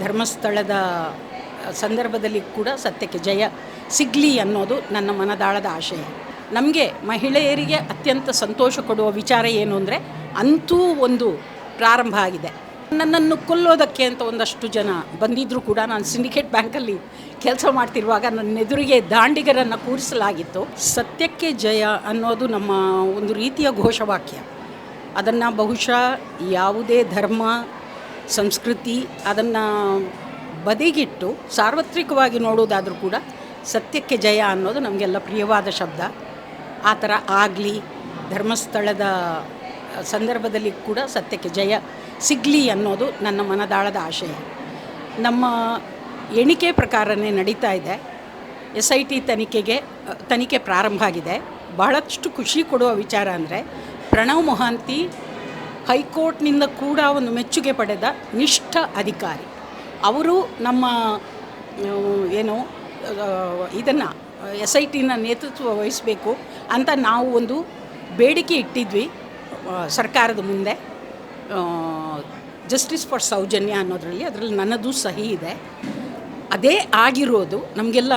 ಧರ್ಮಸ್ಥಳದ ಸಂದರ್ಭದಲ್ಲಿ ಕೂಡ ಸತ್ಯಕ್ಕೆ ಜಯ ಸಿಗಲಿ ಅನ್ನೋದು ನನ್ನ ಮನದಾಳದ ಆಶಯ. ನಮಗೆ ಮಹಿಳೆಯರಿಗೆ ಅತ್ಯಂತ ಸಂತೋಷ ಕೊಡುವ ವಿಚಾರ ಏನು ಅಂದರೆ ಅಂತೂ ಒಂದು ಪ್ರಾರಂಭ ಆಗಿದೆ. ನನ್ನನ್ನು ಕೊಲ್ಲೋದಕ್ಕೆ ಅಂತ ಒಂದಷ್ಟು ಜನ ಬಂದಿದ್ದರೂ ಕೂಡ ನಾನು ಸಿಂಡಿಕೇಟ್ ಬ್ಯಾಂಕಲ್ಲಿ ಕೆಲಸ ಮಾಡ್ತಿರುವಾಗ ನನ್ನ ಎದುರಿಗೆ ದಾಂಡಿಗರನ್ನು ಕೂರಿಸಲಾಗಿತ್ತು. ಸತ್ಯಕ್ಕೆ ಜಯ ಅನ್ನೋದು ನಮ್ಮ ಒಂದು ರೀತಿಯ ಘೋಷವಾಕ್ಯ. ಅದನ್ನು ಬಹುಶಃ ಯಾವುದೇ ಧರ್ಮ ಸಂಸ್ಕೃತಿ ಅದನ್ನು ಬದಿಗಿಟ್ಟು ಸಾರ್ವತ್ರಿಕವಾಗಿ ನೋಡೋದಾದರೂ ಕೂಡ ಸತ್ಯಕ್ಕೆ ಜಯ ಅನ್ನೋದು ನಮಗೆಲ್ಲ ಪ್ರಿಯವಾದ ಶಬ್ದ. ಆ ಥರ ಆಗಲಿ, ಧರ್ಮಸ್ಥಳದ ಸಂದರ್ಭದಲ್ಲಿ ಕೂಡ ಸತ್ಯಕ್ಕೆ ಜಯ ಸಿಗಲಿ ಅನ್ನೋದು ನನ್ನ ಮನದಾಳದ ಆಶಯ. ನಮ್ಮ ಎಣಿಕೆ ಪ್ರಕಾರನೇ ನಡೀತಾ ಇದೆ. ಎಸ್ ಐ ಟಿ ತನಿಖೆಗೆ, ತನಿಖೆ ಪ್ರಾರಂಭ ಆಗಿದೆ. ಬಹಳಷ್ಟು ಖುಷಿ ಕೊಡುವ ವಿಚಾರ ಅಂದರೆ, ಪ್ರಣವ್ ಮೊಹಾಂತಿ ಹೈಕೋರ್ಟ್ನಿಂದ ಕೂಡ ಒಂದು ಮೆಚ್ಚುಗೆ ಪಡೆದ ನಿಷ್ಠ ಅಧಿಕಾರಿ. ಅವರು ನಮ್ಮ ಏನು ಇದನ್ನು ಎಸ್ ಐ ಟಿನ ನೇತೃತ್ವ ವಹಿಸಬೇಕು ಅಂತ ನಾವು ಒಂದು ಬೇಡಿಕೆ ಇಟ್ಟಿದ್ವಿ ಸರ್ಕಾರದ ಮುಂದೆ. ಜಸ್ಟಿಸ್ ಫಾರ್ ಸೌಜನ್ಯ ಅನ್ನೋದರಲ್ಲಿ ಅದರಲ್ಲಿ ನನ್ನದು ಸಹಿ ಇದೆ. ಅದೇ ಆಗಿರೋದು ನಮಗೆಲ್ಲ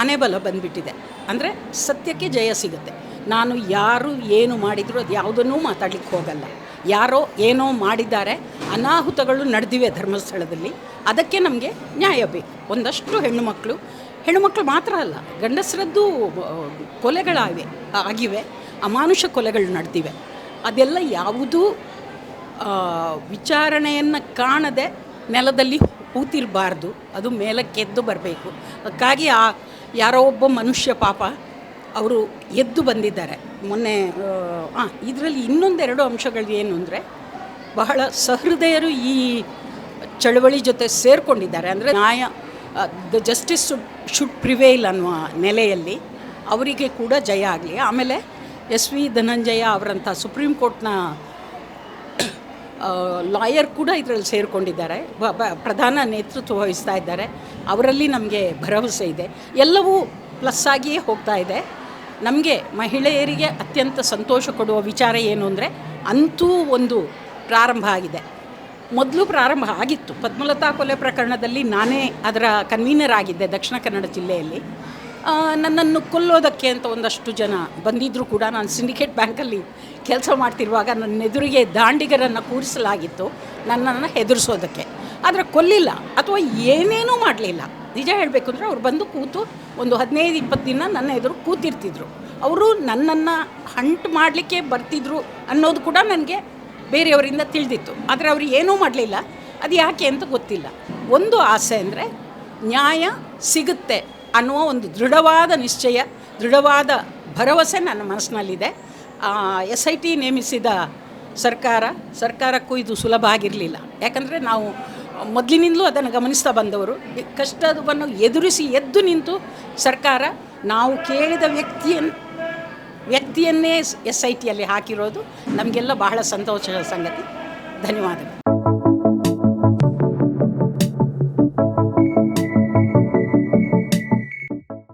ಆನೆಬಲ ಬಂದುಬಿಟ್ಟಿದೆ. ಅಂದರೆ ಸತ್ಯಕ್ಕೆ ಜಯ ಸಿಗುತ್ತೆ. ನಾನು ಯಾರು ಏನು ಮಾಡಿದರೂ ಅದು ಯಾವುದನ್ನೂ ಮಾತಾಡ್ಲಿಕ್ಕೆ ಹೋಗಲ್ಲ. ಯಾರೋ ಏನೋ ಮಾಡಿದ್ದಾರೆ, ಅನಾಹುತಗಳು ನಡೆದಿವೆ ಧರ್ಮಸ್ಥಳದಲ್ಲಿ, ಅದಕ್ಕೆ ನಮಗೆ ನ್ಯಾಯ ಬೇಕು. ಒಂದಷ್ಟು ಹೆಣ್ಣುಮಕ್ಕಳು ಹೆಣ್ಣುಮಕ್ಕಳು ಮಾತ್ರ ಅಲ್ಲ, ಗಂಡಸರದ್ದು ಕೊಲೆಗಳಾಗಿವೆ, ಆಗಿವೆ, ಅಮಾನುಷ ಕೊಲೆಗಳು ನಡೆದಿವೆ. ಅದೆಲ್ಲ ಯಾವುದೂ ವಿಚಾರಣೆಯನ್ನು ಕಾಣದೆ ನೆಲದಲ್ಲಿ ಕೂತಿರಬಾರ್ದು, ಅದು ಮೇಲಕ್ಕೆದ್ದು ಬರಬೇಕು. ಅದಕ್ಕಾಗಿ ಆ, ಯಾರೋ ಒಬ್ಬ ಮನುಷ್ಯ ಪಾಪ, ಅವರು ಎದ್ದು ಬಂದಿದ್ದಾರೆ. ಮೊನ್ನೆ ಹಾಂ ಇದರಲ್ಲಿ ಇನ್ನೊಂದೆರಡು ಅಂಶಗಳು ಏನು ಅಂದರೆ, ಬಹಳ ಸಹೃದಯರು ಈ ಚಳವಳಿ ಜೊತೆ ಸೇರಿಕೊಂಡಿದ್ದಾರೆ. ಅಂದರೆ ನ್ಯಾಯ ದ ಜಸ್ಟಿಸ್ ಶುಡ್ ಪ್ರಿವೇಲ್ ಅನ್ನುವ ನೆಲೆಯಲ್ಲಿ ಅವರಿಗೆ ಕೂಡ ಜಯ ಆಗಲಿ. ಆಮೇಲೆ ಎಸ್ ವಿ ಧನಂಜಯ ಅವರಂಥ ಸುಪ್ರೀಂ ಕೋರ್ಟ್ನ ಲಾಯರ್ ಕೂಡ ಇದರಲ್ಲಿ ಸೇರಿಕೊಂಡಿದ್ದಾರೆ. ಪ್ರಧಾನ ನೇತೃತ್ವ ವಹಿಸ್ತಾ ಇದ್ದಾರೆ. ಅವರಲ್ಲಿ ನಮಗೆ ಭರವಸೆ ಇದೆ. ಎಲ್ಲವೂ ಪ್ಲಸ್ ಆಗಿಯೇ ಹೋಗ್ತಾ ಇದೆ. ನಮಗೆ ಮಹಿಳೆಯರಿಗೆ ಅತ್ಯಂತ ಸಂತೋಷ ಕೊಡುವ ವಿಚಾರ ಏನು ಅಂದರೆ ಅಂತೂ ಒಂದು ಪ್ರಾರಂಭ ಆಗಿದೆ. ಮೊದಲು ಪ್ರಾರಂಭ ಆಗಿತ್ತು. ಪದ್ಮಲತಾ ಕೊಲೆ ಪ್ರಕರಣದಲ್ಲಿ ನಾನೇ ಅದರ ಕನ್ವೀನರ್ ಆಗಿದ್ದೆ ದಕ್ಷಿಣ ಕನ್ನಡ ಜಿಲ್ಲೆಯಲ್ಲಿ. ನನ್ನನ್ನು ಕೊಲ್ಲೋದಕ್ಕೆ ಅಂತ ಒಂದಷ್ಟು ಜನ ಬಂದಿದ್ದರೂ ಕೂಡ. ನಾನು ಸಿಂಡಿಕೇಟ್ ಬ್ಯಾಂಕಲ್ಲಿ ಕೆಲಸ ಮಾಡ್ತಿರುವಾಗ ನನ್ನ ಎದುರಿಗೆ ದಾಂಡಿಗರನ್ನು ಕೂರಿಸಲಾಗಿತ್ತು ನನ್ನನ್ನು ಹೆದರಿಸೋದಕ್ಕೆ. ಆದರೆ ಕೊಲ್ಲಿಲ್ಲ. ಅಥವಾ ಏನೇನೂ ಮಾಡಲಿಲ್ಲ. ನಿಜ ಹೇಳಬೇಕು ಅಂದರೆ ಅವ್ರು ಬಂದು ಕೂತು ಒಂದು ಹದಿನೈದು, ಇಪ್ಪತ್ತು ದಿನ ನನ್ನ ಎದುರು ಕೂತಿರ್ತಿದ್ರು. ಅವರು ನನ್ನನ್ನು ಹಂಟ್ ಮಾಡಲಿಕ್ಕೆ ಬರ್ತಿದ್ರು ಅನ್ನೋದು ಕೂಡ ನನಗೆ ಬೇರೆಯವರಿಂದ ತಿಳಿದಿತ್ತು. ಆದರೆ ಅವರು ಏನೂ ಮಾಡಲಿಲ್ಲ. ಅದು ಯಾಕೆ ಅಂತ ಗೊತ್ತಿಲ್ಲ. ಒಂದು ಆಸೆ ಅಂದರೆ ನ್ಯಾಯ ಸಿಗುತ್ತೆ ಅನ್ನುವ ಒಂದು ದೃಢವಾದ ನಿಶ್ಚಯ, ದೃಢವಾದ ಭರವಸೆ ನನ್ನ ಮನಸ್ಸಿನಲ್ಲಿದೆ. ಎಸ್ ಐ ಟಿ ನೇಮಿಸಿದ ಸರ್ಕಾರ, ಸರ್ಕಾರಕ್ಕೂ ಇದು ಸುಲಭ ಆಗಿರಲಿಲ್ಲ. ಯಾಕಂದರೆ ನಾವು ಮೊದಲಿನಿಂದಲೂ ಅದನ್ನು ಗಮನಿಸ್ತಾ ಬಂದವರು. ಕಷ್ಟವನ್ನು ಎದುರಿಸಿ ಎದ್ದು ನಿಂತು ಸರ್ಕಾರ ನಾವು ಕೇಳಿದ ವ್ಯಕ್ತಿಯನ್ನು ವ್ಯಕ್ತಿಯನ್ನೇ ಎಸ್ ಐ ಟಿಯಲ್ಲಿ ಹಾಕಿರೋದು. ನಮಗೆಲ್ಲ ಬಹಳ ಸಂತೋಷದ ಸಂಗತಿ. ಧನ್ಯವಾದಗಳು.